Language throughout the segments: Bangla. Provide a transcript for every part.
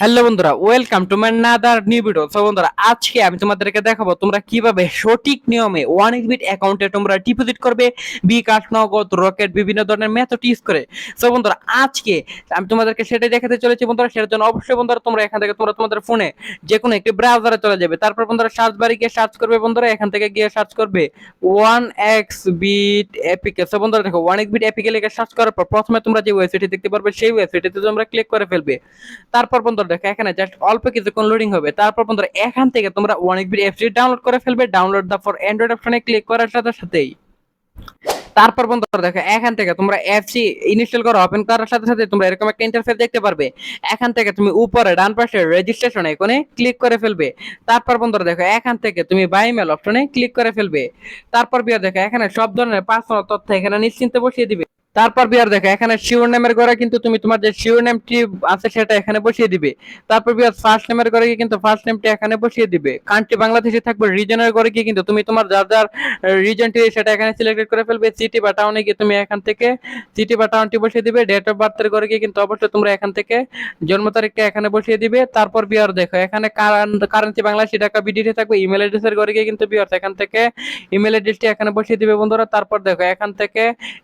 হ্যালো বন্ধুরা welcome to my another new video so বন্ধুরা, আজকে আমি তোমাদেরকে দেখাবো তোমরা কীভাবে সঠিক নিয়মে ওয়ান বিট অ্যাকাউন্টে তোমরা ডিপোজিট করবে, বিকাশ, নগদ রকেট বিভিন্ন ধরনের মেথড ইউজ করে। সো বন্ধুরা, আজকে আমি তোমাদেরকে সেটাই দেখাতে চলেছি বন্ধুরা, সেটার জন্য অবশ্যই বন্ধুরা তোমরা এখান থেকে, তোমরা তোমাদের ফোনে যে কোনো একটি ব্রাউজারে চলে যাবে। তারপর বন্ধুরা সার্চ বারে গিয়ে সার্চ করবে বন্ধুরা, এখান থেকে গিয়ে সার্চ করবে one X bet APK so বন্ধুরা, দেখো ওয়ান এক্স এপিকে লিখে সার্চ করার পর প্রথমে তোমরা যে ওয়েবসাইটটি দেখতে পারবে, সেই ওয়েবসাইটে তোমরা ক্লিক করে ফেলবে। তারপর বন্ধুরা দেখো, এখানে জাস্ট অল্প কিছুক্ষণ লোডিং হবে। তারপর বন্ধুরা, এখান থেকে তোমরা ওয়ান এক্সবি অ্যাপটি ডাউনলোড করে ফেলবে ডাউনলোড দা ফর অ্যান্ড্রয়েড অপশনে ক্লিক করার সাথে সাথেই। তারপর বন্ধুরা দেখো, এখান থেকে তোমরা অ্যাপসি ইনস্টল করা ওপেন করার সাথে সাথে তোমরা এরকম একটা ইন্টারফেস দেখতে পারবে। এখান থেকে তুমি উপরে, ডান পাশে রেজিস্ট্রেশন এখানে ক্লিক করে ফেলবে। তারপর বন্ধুরা দেখো, এখান থেকে তুমি বাই মেল অপশনে ক্লিক করে ফেলবে। তারপর বিয়ার দেখো, এখানে সব ধরনের পার্সোনাল তথ্য এখানে নিশ্চিন্তে বসিয়ে দিবে। তারপর বিয়ার দেখো, এখানে শিওর নেমের ঘরে কিন্তু তুমি তোমার যে শিওর নেমটি আছে সেটা এখানে বসিয়ে দিবে। তারপর বিয়ার ফার্স্ট নেমের ঘরে গিয়ে কিন্তু ফার্স্ট নেমটি এখানে বসিয়ে দিবে। কান্ট্রি বাংলাদেশে থাকবে রিজনের ঘরে গিয়ে কিন্তু তুমি তোমার যার যার রিজনটি সেটা এখানে সিলেক্ট করে ফেলবে। সিটি বা টাউনে গিয়ে তুমি এখান থেকে সিটি বা টাউনটি বসিয়ে দিবে। ডেট অফ বার্থের ঘরে গিয়ে কিন্তু অবশ্যই তোমরা এখান থেকে জন্ম তারিখটা এখানে বসিয়ে দিবে। তারপর বিয়ার দেখো, এখানে কারেন্সি বাংলাদেশি টাকা বিডিটি থাকবে। ইমেল অ্যাড্রেসের ঘরে গিয়ে কিন্তু বিয়ার, এখান থেকে ইমেল অ্যাড্রেসটি এখানে বসিয়ে দিবে বন্ধুরা। তারপর দেখো, এখান থেকে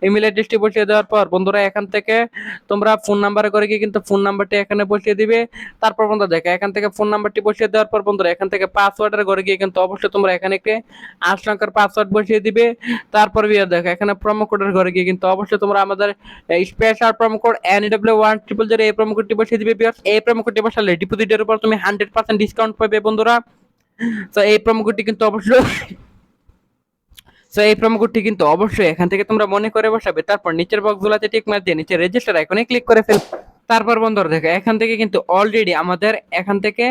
ইমেল অ্যাড্রেসটি বসিয়ে দেওয়ার পর বন্ধুরা এখান থেকে তোমরা ফোন নাম্বারে করে গিয়ে কিন্তু ফোন নাম্বারটি এখানে বসিয়ে দিবে। তারপর বন্ধুরা দেখো, এখান থেকে ফোন নাম্বারটি বসিয়ে দেওয়ার পর বন্ধুরা এখান থেকে পাসওয়ার্ডের ঘরে গিয়ে কিন্তু অবশ্যই তোমরা এখানে একটি আট সংখ্যার পাসওয়ার্ড বসিয়ে দিবে। তারপর বিয়ে দেখো, এখানে প্রোমো কোডের ঘরে গিয়ে কিন্তু অবশ্যই তোমরা আমাদের special promo code NW one triple zero এই প্রোমো কোডটি বসিয়ে দিবে বিয়ার এই প্রোমো কোডটি বসালে ডিপোজিটের উপর তুমি হান্ড্রেড পার্সেন্ট ডিসকাউন্ট পাবে বন্ধুরা। তো এই প্রোমো কোডটি কিন্তু অবশ্যই সো এই প্রোমো কোডটি কিন্তু অবশ্যই এখান থেকে তোমরা মনে করে বসাবে, তারপর নিচের বক্সগুলোতে টিক মার দিয়ে নিচে রেজিস্টার আইকনে ক্লিক করে ফেল। তারপর বন্ধুরা দেখো, এখান থেকে কিন্তু অলরেডি আমাদের এখান থেকে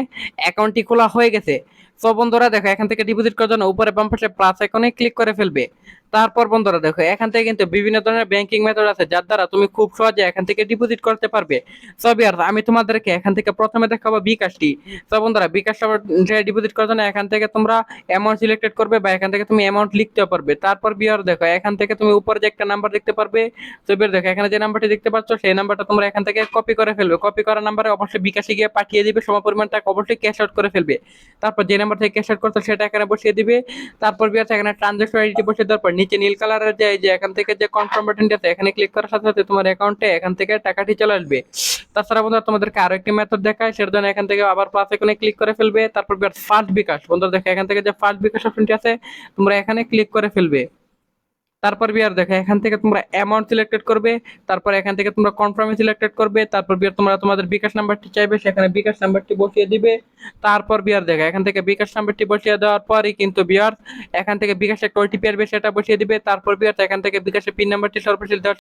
অ্যাকাউন্টটি খোলা হয়ে গেছে। সো বন্ধুরা দেখো, এখান থেকে ডিপোজিট করার জন্য উপরে বাম পাশে প্লাস আইকনে ক্লিক করে ফেলবে। তারপর বন্ধুরা দেখো, এখান থেকে কিন্তু বিভিন্ন ধরনের ব্যাংকিং মেথড আছে, যার দ্বারা তুমি খুব সহজে এখান থেকে ডিপোজিট করতে পারবে। সো বিয়ার আমি তোমাদেরকে এখান থেকে প্রথমে দেখাবো বিকাশটি। সো বন্ধুরা, বিকাশ ডিপোজিট করার জন্য এখান থেকে তোমরা অ্যামাউন্ট সিলেক্টেড করবে বা এখান থেকে তুমি অ্যামাউন্ট লিখতে পারবে। তারপর বিয়ার দেখো, এখান থেকে তুমি উপরে যে একটা নাম্বার দেখতে পারবে। তো বিয়ার দেখো, এখানে যে নাম্বারটি দেখতে পাচ্ছ, সেই নাম্বারটা তোমরা এখান থেকে কপি করে ফেলবে। কপি করা নাম্বারে অবশ্যই বিকাশে গিয়ে পাঠিয়ে দিবে, সম পরিমাণ টাকা অবশ্যই ক্যাশ আউট করে ফেলবে। তারপর, যে নাম্বার থেকে ক্যাশ আউট করছ, সেটা এখানে বসিয়ে দিবে। তারপর বিয়ার এখানে ট্রানজাকশন আইডি বসিয়ে দেওয়ার পর নিচে নীল কালারের যে, এই যে এখান থেকে যে কনফার্ম বাটনটি আছে, এখানে ক্লিক করার সাথে সাথে তোমার অ্যাকাউন্টে এখান থেকে টাকাটি চলে আসবে। তাছাড়া বন্ধুরা, তোমাদেরকে আরও একটি মেথড দেখায়, সেটার জন্য এখান থেকে আবার প্লাস এখানে ক্লিক করে ফেলবে। তারপর ফার্স্ট বিকাশ। বন্ধুরা, দেখো, এখান থেকে যে ফার্স্ট বিকাশ অপশনটি আছে, তোমরা এখানে ক্লিক করে ফেলবে। তারপর বিয়ার দেখো, এখান থেকে তোমরা অ্যামাউন্ট সিলেক্টেড করবে, তারপর এখান থেকে তোমরা কনফার্মে সিলেক্টেড করবে, তারপর বিয়ার তোমরা তোমাদের বিকাশ নাম্বারটি চাইবে, সেখানে বিকাশ নাম্বারটি বসিয়ে দিবে। তারপর বিয়ার দেখো, এখান থেকে বিকাশ নাম্বারটি বসিয়ে দেওয়ার পরই কিন্তু বিয়ার, এখান থেকে বিকাশে একটা ওটিপি আসবে, সেটা বসিয়ে দিবে। তারপর বিয়ার, এখান থেকে বিকাশের পিন নাম্বারটি সর্বশেষ দেওয়ার